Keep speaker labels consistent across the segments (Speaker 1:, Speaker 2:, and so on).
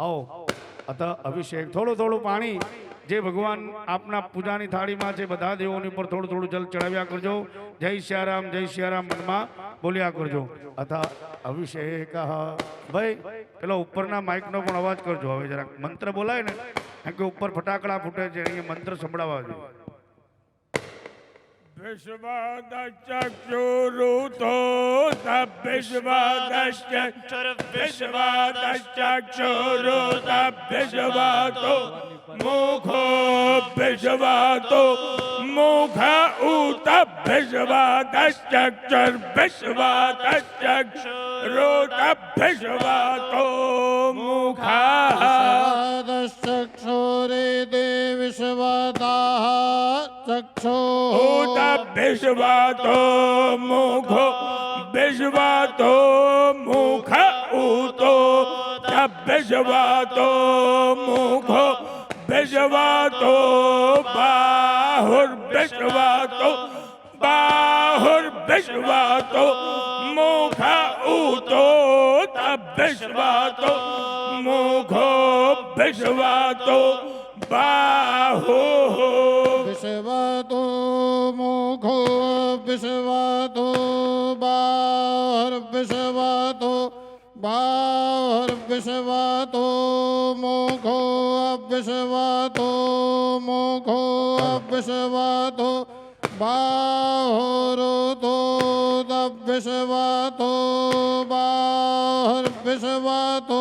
Speaker 1: આવો. અત અભિષેક. થોડું થોડું પાણી જે ભગવાન આપના પૂજાની થાળીમાં છે બધા દેવોની ઉપર થોડું થોડું જલ ચડાવ્યા કરજો. જય સિયારામ જય સિયારામ મનમાં બોલ્યા કરજો. અથા અભિષેક. ભાઈ, પેલો ઉપરના માઇકનો પણ અવાજ કરજો. હવે જરાક મંત્ર બોલાય ને. કે ઉપર ફટાકડા ફૂટે છે, અહીંયા મંત્ર સંભળાવવા જોઈએ.
Speaker 2: विश्वादश्चक्षुरुतो तद्विश्वादश्चक्षुरुतभ्यश्वादश्चक्षुरुतभ्यश्वातो मुखो भ्यश्वातो मुख उतभ्यश्वादश्चक्षुर्भ्यश्वादश्चक्षुरुतभ्यश्वातो मुखः
Speaker 3: चक्षुरिति છો ઉત
Speaker 2: વિશ્વાતો મુખો વિશ્વાતો મુખ ઉતો. વિશ્વાતો મુખો વિશ્વાતો બાહુર વિશ્વાતો બાહુર વિશ્વાતો મુખ ઉતો. વિશ્વાતો મુખો વિશ્વાતો બાહુ
Speaker 3: વિશ્વતો મુખો વિશ્વતો બાર વિશ્વતો બાર વિશ્વતો મુખો વિશ્વતો મુખો વિશ્વતો બાહરોતો વિશ્વતો બાર વિશ્વતો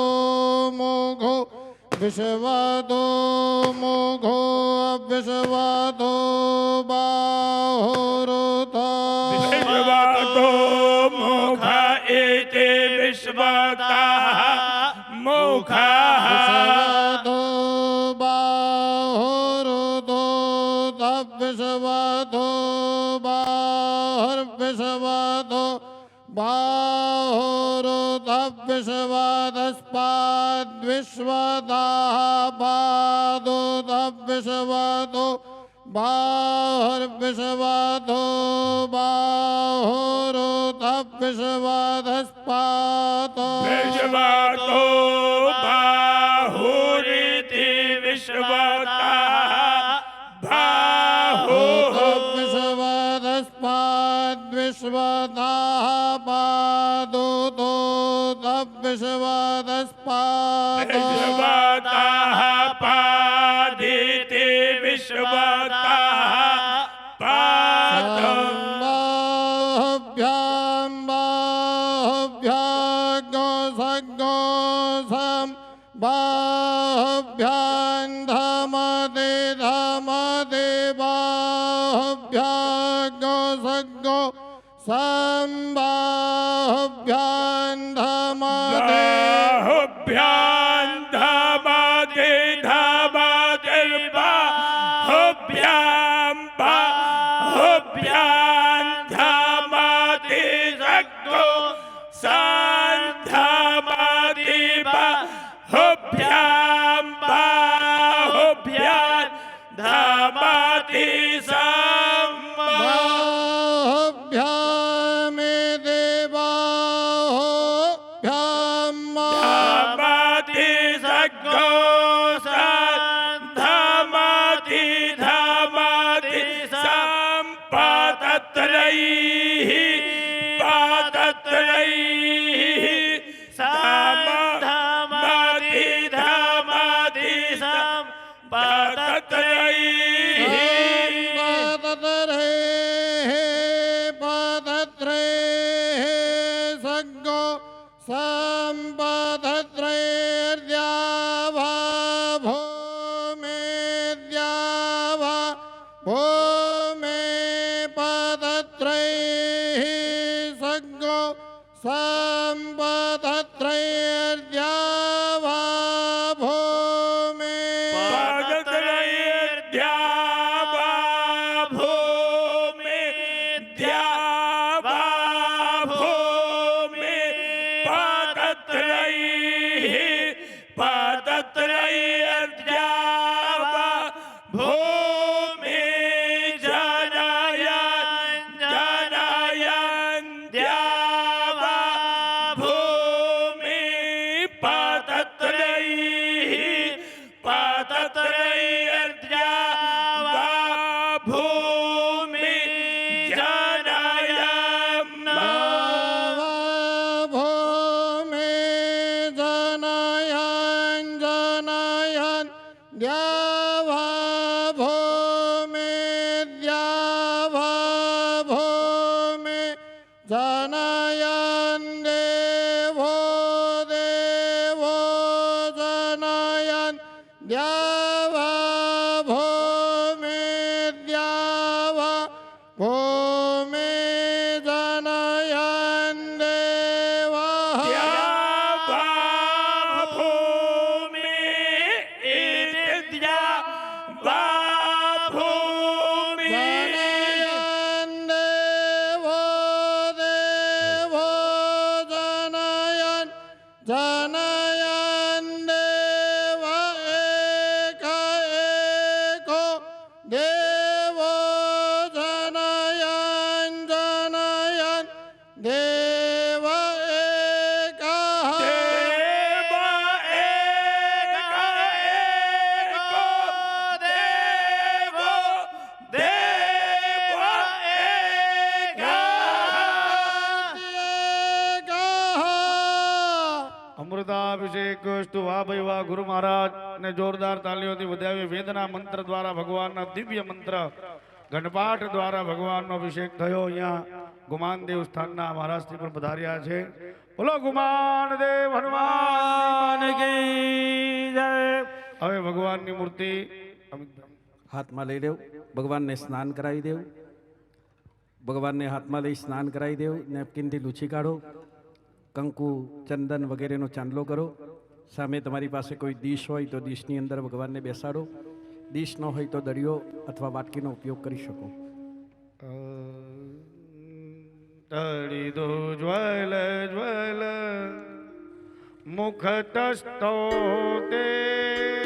Speaker 3: विश्वतो मुखो विश्वतो बाहुरुतो
Speaker 2: विश्वातो मुख इति विश्वतः मुखः
Speaker 3: विश्वतो बाहुरुतो तद्विश्वतो बाहुर्विश्वतो बाहुरुतविश्वतस्पाद्विश्वतः पादुतविश्वतो बाहुर्विश्वतो बाहुरुतविश्वतस्पातो
Speaker 2: विश्वतो बाहुरिति विश्वतः बाहुः
Speaker 3: विश्वतस्पाद्विश्वतः
Speaker 2: विश्वतः पादिति विश्वतः पादम्
Speaker 3: बाहुभ्यां बाहुभ्यागो सगो सं बाहुभ्यां धमदे धमदे बाहुभ्यागो सगो सं बाहुभ्यां
Speaker 1: عليه साम् ભાઈ વાહ ગુરુ મહારાજ ને જોરદાર તાલીઓથી વધાવી વેદના મંત્ર દ્વારા ભગવાનના દિવ્ય મંત્ર ઘંટપાઠ દ્વારા ભગવાનનો અભિષેક થયો અહીંયા ગુમાન દેવ સ્થાનના મહારાજથી પણ પધાર્યા છે. બોલો ગુમાન દેવ હનુમાન હવે ભગવાનની મૂર્તિ
Speaker 4: હાથમાં લઈ લેવું. ભગવાનને સ્નાન કરાવી દેવું. ભગવાનને હાથમાં લઈ સ્નાન કરાવી દેવું. નેપકિનથી લૂછી કાઢો. કંકુ, ચંદન વગેરેનો ચાંદલો કરો. સામે તમારી પાસે કોઈ ડીશ હોય તો ડીશની અંદર ભગવાનને બેસાડો. ડીશ ન હોય તો દરિયો અથવા વાટકીનો ઉપયોગ કરી શકો.
Speaker 1: તળિદો જ્વલ જ્વલ. મુખતસ્તો તે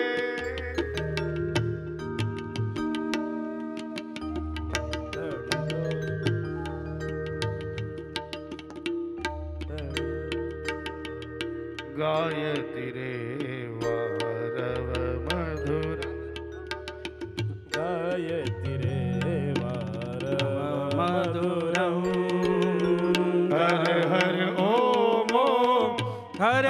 Speaker 1: गायति रे वारव
Speaker 4: मधुर गायति रे
Speaker 1: वारव मधुरम हर हर ओम हर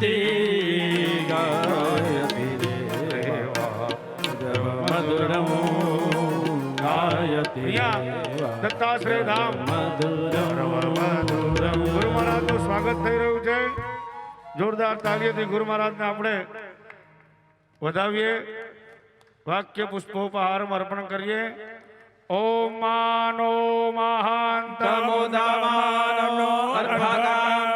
Speaker 1: દેવા
Speaker 4: મધુરમ ગાયતિ
Speaker 1: દત્તાશ્રય ધામ
Speaker 4: મધુરમ
Speaker 1: ગુરુ મહારાજનું સ્વાગત થઈ રહ્યું છે. જોરદાર તાળીઓથી ગુરુ મહારાજને આપણે વધાવીએ. વાક્ય પુષ્પોપહાર અર્પણ કરીએ. ઓમ માનો મહાંતમોદમાનો
Speaker 4: ધામાનો ઉક્ષતમોદમાન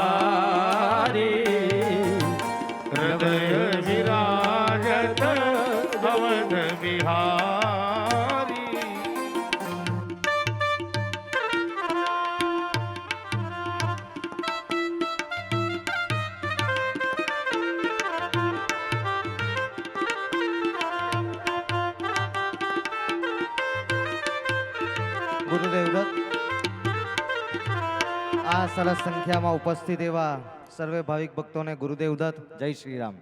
Speaker 5: સંખ્યામાં ઉપસ્થિત એવા સર્વે ભાવિક ભક્તોને ગુરુદેવ દત્ત, જય શ્રી રામ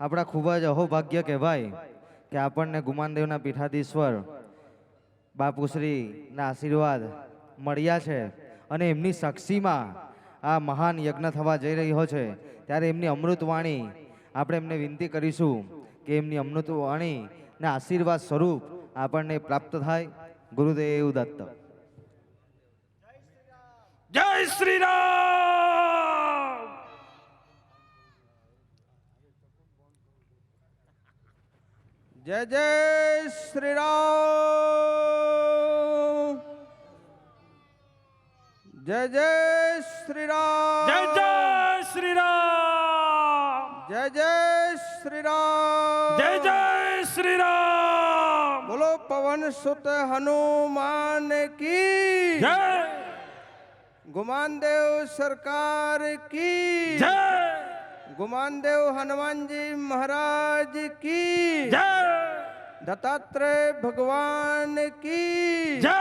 Speaker 5: આપણા ખૂબ જ અહોભાગ્ય કહેવાય કે આપણને ગુમાનદેવના પીઠાધીશ્વર બાપુશ્રીના આશીર્વાદ મળ્યા છે અને એમની સાક્ષીમાં આ મહાન યજ્ઞ થવા જઈ રહ્યો છે. ત્યારે એમની અમૃતવાણી આપણે એમને વિનંતી કરીશું કે એમની અમૃતવાણીના આશીર્વાદ સ્વરૂપ આપણને પ્રાપ્ત થાય. ગુરુદેવ દત્ત.
Speaker 2: શ્રી રામ
Speaker 5: જય જય શ્રી રામ જય જય શ્રી રામ
Speaker 2: જય જય શ્રી રામ
Speaker 5: જય જય શ્રી રામ
Speaker 2: જય જય શ્રી રામ
Speaker 6: પવન સુત હનુમાન કી?
Speaker 2: જય
Speaker 6: ગુમાનદેવ સરકાર કી
Speaker 2: જય!
Speaker 6: ગુમાનદેવ હનુમાનજી મહારાજ કી
Speaker 2: જય!
Speaker 6: દત્તાત્રેય ભગવાન કી
Speaker 2: જય!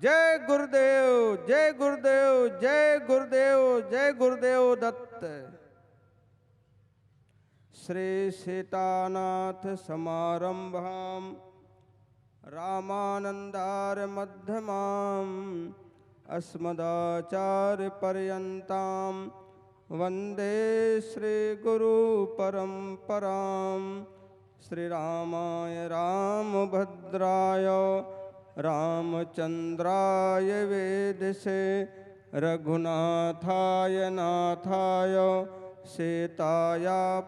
Speaker 6: જય ગુરુદેવ જય ગુરુદેવ જય ગુરુદેવ જય ગુરુદેવ દત્ત. શ્રી સીતાનાથ સમારંભામ રામાનંદાર મધ્યમામ અસ્મદાચાર્ય પર્યંતામ વંદે શ્રી ગુરુ પરંપરામ શ્રી રામાય રામભદ્રાય રામચંદ્રાય વેદસે રઘુનાથાય નાથાય સીતાયા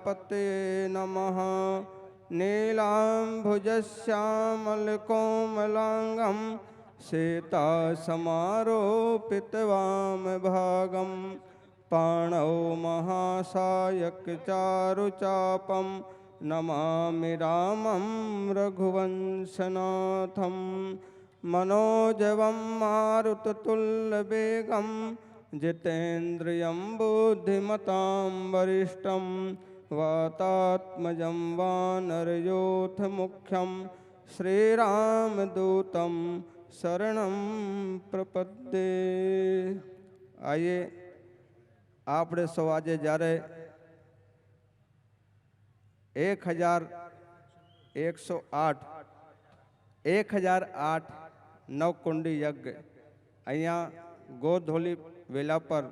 Speaker 6: सेता समारोपितवाम भागं पाणौ महासायकचारुचापं नमामि रामं रघुवंशनाथं मनोजवं मारुततुल्यवेगं जितेन्द्रियं बुद्धिमतां वरिष्ठं वातात्मजं वानरयोथमुख्यं श्रीरामदूतम् શરણમ પ્રપદ્દે આઈએ, આપણે સૌ આજે જ્યારે એક હજાર એકસો આઠ, એક હજાર આઠ નવકુંડી યજ્ઞ, અહીંયા ગોધોલી વેલા પર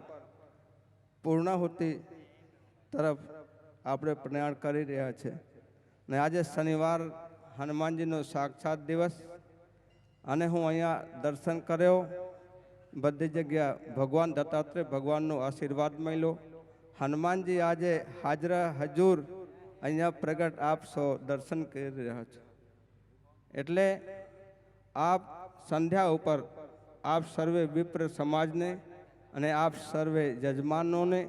Speaker 6: પૂર્ણાહુતિ તરફ આપણે પ્રયાણ કરી રહ્યા છે. ને આજે શનિવાર હનુમાનજીનો સાક્ષાત દિવસ. અને હું અહીંયા દર્શન કર્યો. બધી જગ્યા ભગવાન દત્તાત્રેય ભગવાનનો આશીર્વાદ મળ્યો. હનુમાનજી આજે હાજરા હજુર અહીંયા પ્રગટ આપ સૌ દર્શન કરી રહ્યા છો. એટલે આપ સંધ્યા ઉપર આપ સર્વે વિપ્ર સમાજને અને આપ સર્વે યજમાનોને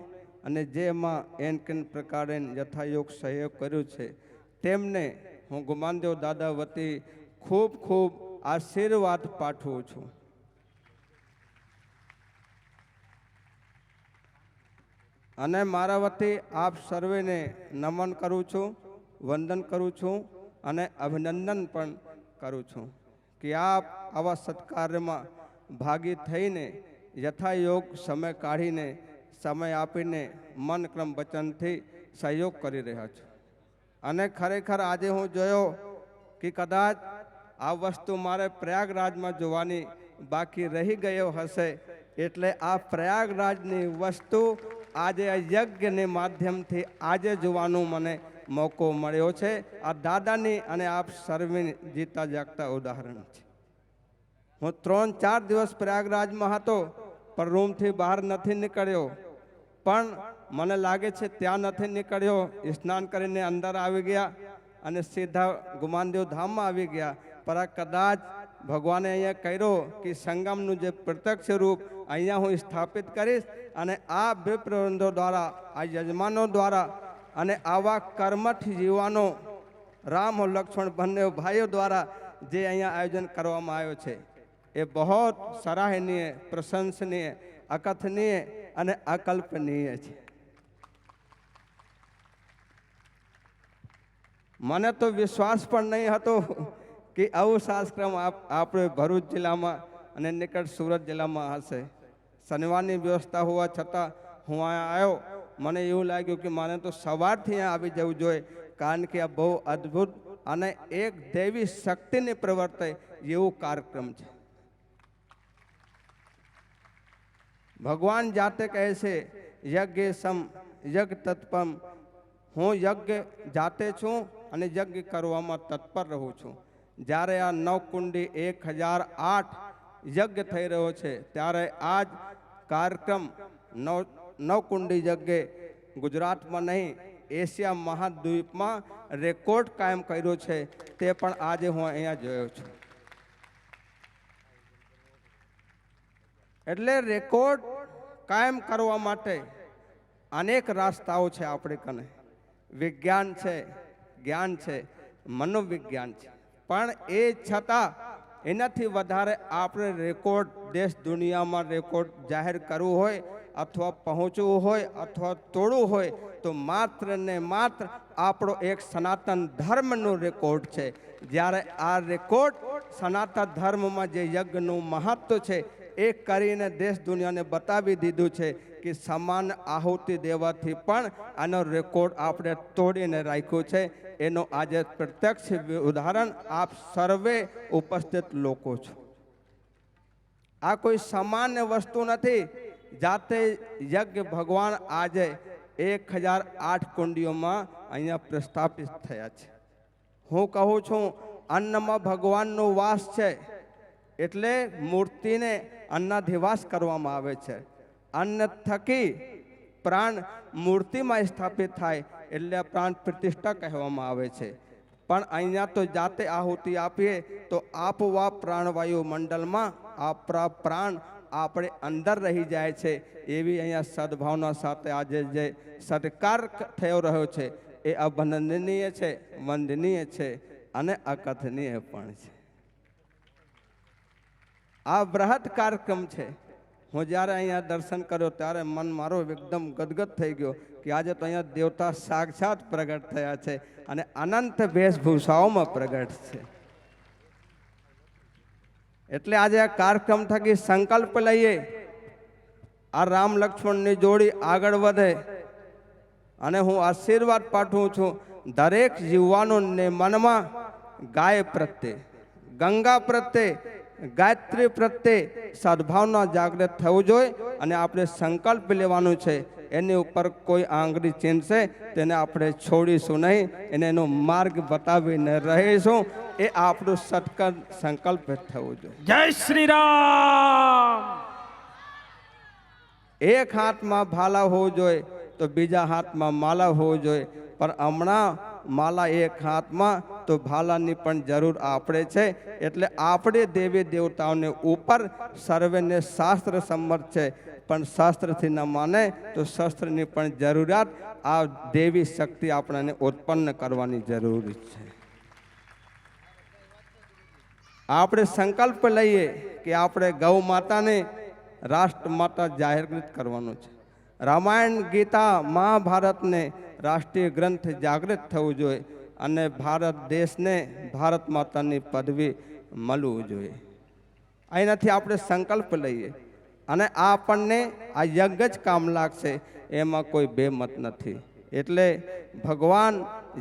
Speaker 6: અને જે એમાં એન કેન પ્રકારે યથાયોગ સહયોગ કર્યો છે, તેમને હું ગુમાનદેવ દાદા વતી ખૂબ ખૂબ આશીર્વાદ પાઠવું છું. અને મારા વતી આપ સર્વેને નમન કરું છું, વંદન કરું છું અને અભિનંદન પણ કરું છું કે આપ આવા સત્કાર્યમાં ભાગી થઈને યથાયોગ સમય કાઢીને સમય આપીને મન ક્રમ વચનથી સહયોગ કરી રહ્યા છો. અને ખરેખર આજે હું જોયો કે કદાચ આ વસ્તુ મારે પ્રયાગરાજમાં જોવાની બાકી રહી ગયો હશે. એટલે આ પ્રયાગરાજની વસ્તુ આજે યજ્ઞને માધ્યમથી આજે જોવાનું મને મોકો મળ્યો છે. આ દાદાની અને આપ સર્વે જીતા જાગતા ઉદાહરણ છે. હું ત્રણ ચાર દિવસ પ્રયાગરાજમાં હતો, પણ રૂમથી બહાર નથી નીકળ્યો. પણ મને લાગે છે ત્યાં નથી નીકળ્યો. સ્નાન કરીને અંદર આવી ગયા અને સીધા ગુમાનદેવ ધામમાં આવી ગયા. પર કદાચ ભગવાને અહીંયા કર્યો કે સંગમનું જે પ્રત્યક્ષ રૂપ અહીંયા હું સ્થાપિત કરીશ અને આ બે દ્વારા આ યજમાનો દ્વારા અને આવા કર્મઠ જીવાનો રામ લક્ષ્મણ બંને ભાઈઓ દ્વારા જે અહીંયા આયોજન કરવામાં આવ્યો છે એ બહુ સરાહનીય પ્રશંસનીય અકથનીય અને અકલ્પનીય છે મને તો વિશ્વાસ પણ નહીં હતો કે આવું સાસક્રમ આપ, આપણે ભરૂચ જિલ્લામાં અને નિકટ સુરત જિલ્લામાં હશે. શનિવારની વ્યવસ્થા હોવા છતાં હું અહીંયા આવ્યો. મને એવું લાગ્યું કે મને તો સવારથી અહીંયા આવી જવું જોઈએ, કારણ કે આ બહુ અદ્ભુત અને એક દૈવી શક્તિને પ્રવર્તે એવું કાર્યક્રમ છે. ભગવાન જાતે કહે છે, યજ્ઞ સમ, યજ્ઞ તત્પમ. હું યજ્ઞ જાતે છું અને યજ્ઞ કરવામાં તત્પર રહું છું. જ્યારે આ નવકુંડી એક હજાર આઠ યજ્ઞ થઈ રહ્યો છે, ત્યારે આ જ કાર્યક્રમ નવ, નવકુંડી યજ્ઞે ગુજરાતમાં નહીં, એશિયા મહાદ્વીપમાં રેકોર્ડ કાયમ કર્યો છે, તે પણ આજે હું અહીંયા જોયો છું. એટલે રેકોર્ડ કાયમ કરવા માટે અનેક રાસ્તાઓ છે આપણે કને. વિજ્ઞાન છે, જ્ઞાન છે, મનોવિજ્ઞાન છે. પણ એ છતાં એનાથી વધારે આપણે રેકોર્ડ દેશ દુનિયામાં રેકોર્ડ જાહેર કરવું હોય અથવા પહોંચવું હોય અથવા તોડવું હોય તો માત્ર ને માત્ર આપણો એક સનાતન ધર્મનો રેકોર્ડ છે. જ્યારે આ રેકોર્ડ સનાતન ધર્મમાં જે યજ્ઞનું મહત્વ છે એ કરીને દેશ દુનિયાને બતાવી દીધું છે કે સમાન આહુતિ દેવાથી પણ આનો રેકોર્ડ આપણે તોડીને રાખ્યો છે. એનો આજે પ્રત્યક્ષ ઉદાહરણ, આપ સર્વે ઉપસ્થિત લોકો છો. આ કોઈ સામાન્ય વસ્તુ નથી. જાતે યજ્ઞ ભગવાન આજે એક હજાર આઠ કુંડીઓમાં અહીંયા પ્રસ્થાપિત થયા છે. હું કહું છું, અન્નમાં ભગવાનનો વાસ છે, એટલે મૂર્તિને અન્નાધિવાસ કરવામાં આવે છે. અન્ન થકી પ્રાણ મૂર્તિમાં સ્થાપિત થાય એટલે પ્રાણ પ્રતિષ્ઠા કહેવામાં આવે છે. પણ અહીંયા તો જાતે આહુતિ આપીએ તો આપવા પ્રાણવાયુ મંડળમાં આપણા પ્રાણ આપણે અંદર રહી જાય છે. એવી અહીંયા સદભાવના સાથે આજે જે સત્કાર થયો રહ્યો છે એ અભનંદનીય છે, વંદનીય છે અને અકથનીય પણ છે. આ બૃહદ કાર્યક્રમ છે. હું જ્યારે અહીંયા દર્શન કર્યો ત્યારે મન મારો એકદમ ગદગદ થઈ ગયો કે આજે તો અહીંયા દેવતા સાક્ષાત પ્રગટ થયા છે અને અનંત વેશભૂષાઓમાં પ્રગટ છે. એટલે આજે આ કાર્યક્રમ થકી સંકલ્પ લઈએ. આ રામ લક્ષ્મણની જોડી આગળ વધે અને હું આશીર્વાદ પાઠવું છું. દરેક યુવાનોને મનમાં ગાય પ્રત્યે, ગંગા પ્રત્યે ગાયત્રી પ્રત્યે સદભાવના જાગૃત થવું જોઈએ અને આપણે સંકલ્પ લેવાનું છે. એની ઉપર કોઈ આંગળી ચીનશે તેને આપણે છોડીશું નહીં. એને એનો માર્ગ બતાવીને રહીશું. એ આપણું સટકન સંકલ્પ થવું જોઈએ.
Speaker 2: જય શ્રી રામ
Speaker 6: એક હાથમાં ભાલા હોવું જોઈએ તો બીજા હાથમાં માલા હોવું જોઈએ. પણ હમણાં માલા એક હાથમાં તો ભાલાની પણ જરૂર આપણે છે. એટલે આપણે દેવી દેવતાઓને ઉપર સર્વેને શાસ્ત્ર સંમત છે. પણ શાસ્ત્રથી ન માને તો શસ્ત્રની પણ જરૂરિયાત આ દેવી શક્તિ આપણને ઉત્પન્ન કરવાની જરૂર છે. આપણે સંકલ્પ લઈએ કે આપણે ગૌ માતાને રાષ્ટ્ર માતા જાહેરકૃત કરવાનું છે. રામાયણ ગીતા મહાભારતને રાષ્ટ્રીય ગ્રંથ જાગૃત થવું જોઈએ. અને ભારત દેશને ભારત માતાની પદવી મળવું જોઈએ. અહીંયાથી આપણે સંકલ્પ લઈએ અને આપણને આ યજ્ઞ જ કામ લાગશે, એમાં કોઈ બેમત નથી. એટલે ભગવાન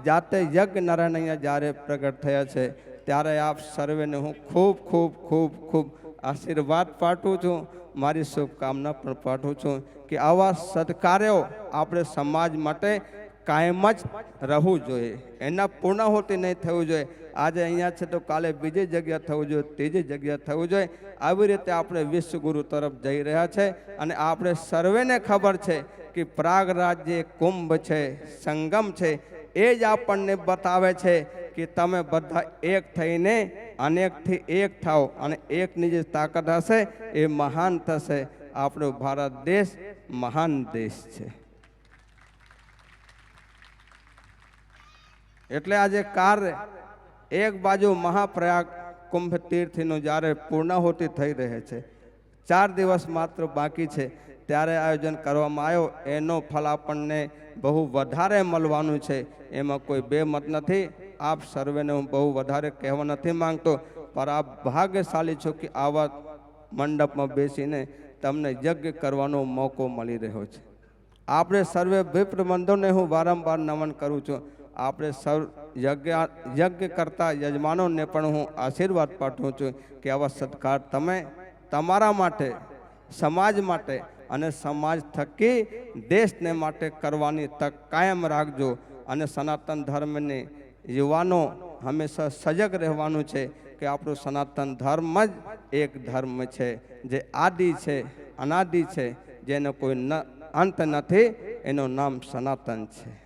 Speaker 6: જાતે યજ્ઞ નારાયણ અહીંયા જ્યારે પ્રગટ થયા છે, ત્યારે આપ સર્વેને હું ખૂબ ખૂબ ખૂબ ખૂબ આશીર્વાદ પાઠવું છું, મારી શુભકામના પણ પાઠવું છું કે આવા સત્કાર્યો આપણે સમાજ માટે કાયમ જ રહેવું જોઈએ. એના પૂર્ણાહુતિ નહીં થવું જોઈએ. આજે અહીંયા છે તો કાલે બીજી જગ્યા થવું જોઈએ, ત્રીજી જગ્યા થવું જોઈએ. આવી રીતે આપણે વિશ્વગુરુ તરફ જઈ રહ્યા છે અને આપણે સર્વેને ખબર છે કે પ્રાગ જે કુંભ છે, સંગમ છે. એ જ આપણને બતાવે છે કે તમે બધા એક થઈને અનેકથી એક થાઓ અને એકની જે તાકાત હશે એ મહાન થશે. આપણો ભારત દેશ મહાન દેશ છે. એટલે આજે કાર્ય એક બાજુ મહાપ્રયાગ કુંભ તીર્થનું જ્યારે પૂર્ણાહુતિ થઈ રહે છે, ચાર દિવસ માત્ર બાકી છે, ત્યારે આયોજન કરવામાં આવ્યો. એનો ફળ આપણને બહુ વધારે મળવાનું છે. એમાં કોઈ બે મત નથી. આપ સર્વેને હું બહુ વધારે કહેવા નથી માંગતો, પણ આપ ભાગ્યશાળી છો કે આવા મંડપમાં બેસીને તમને યજ્ઞ કરવાનો મોકો મળી રહ્યો છે. આપણે સર્વે વિપ્ર બંધોને હું વારંવાર નમન કરું છું. આપણે સર્વ યજ્ઞ યજ્ઞ કરતા યજમાનોને પણ હું આશીર્વાદ પાઠવું છું કે આવા સત્કાર તમે તમારા માટે, સમાજ માટે અને સમાજ થકી દેશને માટે કરવાની તક કાયમ રાખજો. અને સનાતન ધર્મને યુવાનો હંમેશા સજગ રહેવાનું છે કે આપણું સનાતન ધર્મ જ એક ધર્મ છે. જે આદિ છે, અનાદિ છે, જેનો કોઈ અંત નથી, એનું નામ સનાતન છે.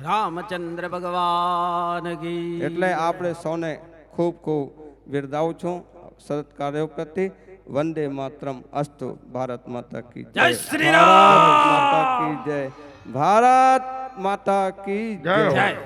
Speaker 4: રામચંદ્ર ભગવાન કી
Speaker 6: એટલે આપણે સૌને ખૂબ ખૂબ બિરદાવું છું. સત્કાર્યો પ્રતિ વંદે માતરમ. અસ્તુ ભારત માતા કી
Speaker 2: જય. શ્રી રામ.
Speaker 6: માતા કી જય. ભારત માતા કી જય.
Speaker 2: જય.